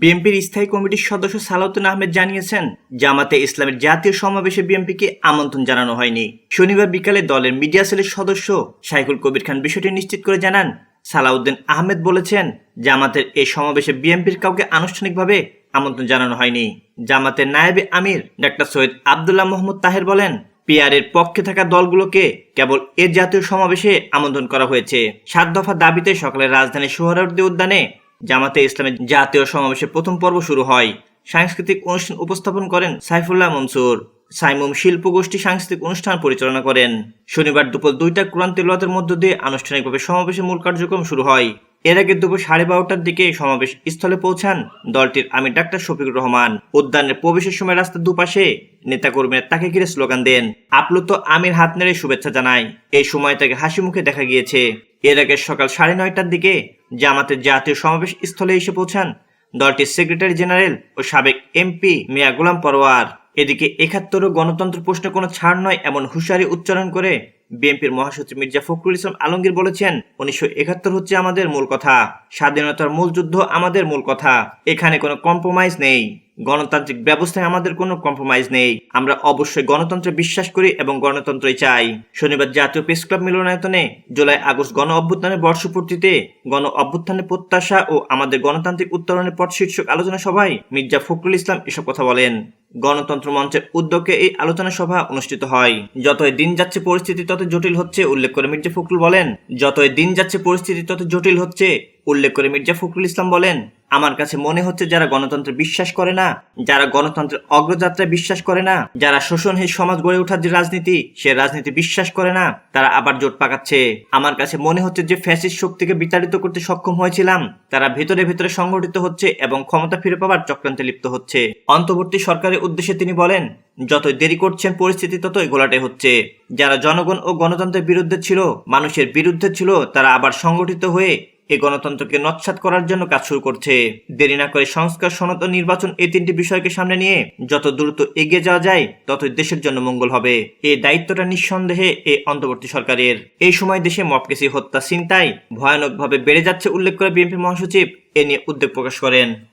বিএনপির স্থায়ী কমিটির সদস্য সালাউদ্দিন আহমেদ জানিয়েছেন, জামাতে ইসলামের জাতীয় সমাবেশে বিএনপিকে আমন্ত্রণ জানানো হয়নি। শনিবার বিকালে দলের মিডিয়া সেলের সদস্য শাইকুল কবির খান বিষয়টি নিশ্চিত করে জানান। সালাউদ্দিন আহমেদ বলেছেন, জামাতের এই সমাবেশে বিএনপির কাউকে আনুষ্ঠানিকভাবে আমন্ত্রণ জানানো হয়নি। জামাতের নায়েবে আমির ডাক্তার সৈয়দ আবদুল্লাহ মোহাম্মদ তাহের বলেন, পিআরের পক্ষে থাকা দলগুলোকে কেবল এর জাতীয় সমাবেশে আমন্ত্রণ করা হয়েছে। সাত দফা দাবিতে সকালে রাজধানীর সোহরাওয়ার্দী উদ্যানে জামাতে ইসলামের জাতীয় সমাবেশের প্রথম পর্ব শুরু হয়। সাংস্কৃতিক অনুষ্ঠান উপস্থাপন করেন সাইফুল্লাহ মনসুর। সাইমুম শিল্প গোষ্ঠী সাংস্কৃতিক অনুষ্ঠান পরিচালনা করেন। শনিবার দুপুর দুইটা কোরআন মধ্য দিয়ে আনুষ্ঠানিকভাবে সমাবেশের মূল কার্যক্রম শুরু হয়। এর আগে দুপুর সাড়ে বারোটার দিকে সমাবেশ স্থলে পৌঁছান দলটির আমির ডাক্তার শফিকুর রহমান। উদ্যানের প্রবেশের সময় রাস্তার দুপাশে নেতাকর্মীরা তাকে ঘিরে স্লোগান দেন, আপ্লুত আমির হাত নেড়ে শুভেচ্ছা জানায় এই সময় তাকে হাসি মুখে দেখা গিয়েছে। এর আগে সকাল সাড়ে নয়টার দিকে জামাতের জাতীয় সমাবেশ স্থলে এসে পৌঁছান দলটির সেক্রেটারি জেনারেল ও সাবেক এমপি মিয়া গোলাম পরোয়ার। এদিকে একাত্তর গণতন্ত্র প্রশ্নে কোনো ছাড় নয়, এমন হুঁশিয়ারি উচ্চারণ করে বিএনপির মহাসচিব মির্জা ফখরুল ইসলাম আলমগীর বলেছেন, উনিশশো একাত্তর হচ্ছে আমাদের মূল কথা। স্বাধীনতার মূল যুদ্ধ আমাদের মূল কথা। এখানে কোনো কম্প্রোমাইজ নেই। গণতান্ত্রিক ব্যবস্থায় আমাদের কোনো কম্প্রোমাইজ নেই। আমরা অবশ্যই গণতন্ত্রে বিশ্বাস করি এবং গণতন্ত্রই চাই। শনিবার জাতীয় প্রেস ক্লাব মিলনায়তনে জুলাই আগস্ট গণ অভ্যুত্থানের বর্ষপূর্তিতে গণ অভ্যুত্থানের প্রত্যাশা ও আমাদের গণতান্ত্রিক উত্তরণের পথ শীর্ষক আলোচনা সভায় মির্জা ফখরুল ইসলাম এসব কথা বলেন। গণতন্ত্র মঞ্চের উদ্যোগে এই আলোচনা সভা অনুষ্ঠিত হয়। যতই দিন যাচ্ছে পরিস্থিতি তত জটিল হচ্ছে, উল্লেখ করে মির্জা ফখরুল বলেন। যতই দিন যাচ্ছে পরিস্থিতি তত জটিল হচ্ছে, উল্লেখ করে মির্জা ফখরুল ইসলাম বলেন। আমার কাছে মনে হচ্ছে যারা গণতন্ত্রে বিশ্বাস করে না, যারা গণতন্ত্রের অগ্রযাত্রায় বিশ্বাস করে না, যারা শোষণহীন সমাজ গড়ে ওঠার যে রাজনীতি, সে রাজনীতি বিশ্বাস করে না, তারা আবার জোট পাকাচ্ছে। আমার কাছে মনে হচ্ছে যে ফ্যাসিস্ট শক্তিকে বিতাড়িত করতে সক্ষম হয়েছিলাম, তারা ভেতরে ভেতরে সংগঠিত হচ্ছে এবং ক্ষমতা ফিরে পাওয়ার চক্রান্তে লিপ্ত হচ্ছে। অন্তর্বর্তী সরকারের উদ্দেশ্যে তিনি বলেন, যতই দেরি করছেন পরিস্থিতি, ততই গোলাটে হচ্ছে। যারা জনগণ ও গণতন্ত্রের বিরুদ্ধে ছিল, মানুষের বিরুদ্ধে ছিল, তারা আবার সংগঠিত হয়ে এই গণতন্ত্রকে নৎসাত করার জন্য কাজ শুরু করছে। দেরি না করে সংস্কার, সনদ ও নির্বাচন এই তিনটি বিষয়কে সামনে নিয়ে যত দ্রুত এগিয়ে যাওয়া যায়, ততই দেশের জন্য মঙ্গল হবে। এই দায়িত্বটা নিঃসন্দেহে এ অন্তর্বর্তী সরকারের। এই সময় দেশে মপকেসি হত্যা চিন্তায় ভয়ানকভাবে বেড়ে যাচ্ছে উল্লেখ করে বিএনপি মহাসচিব, এ নিয়ে উদ্বেগ প্রকাশ করেন।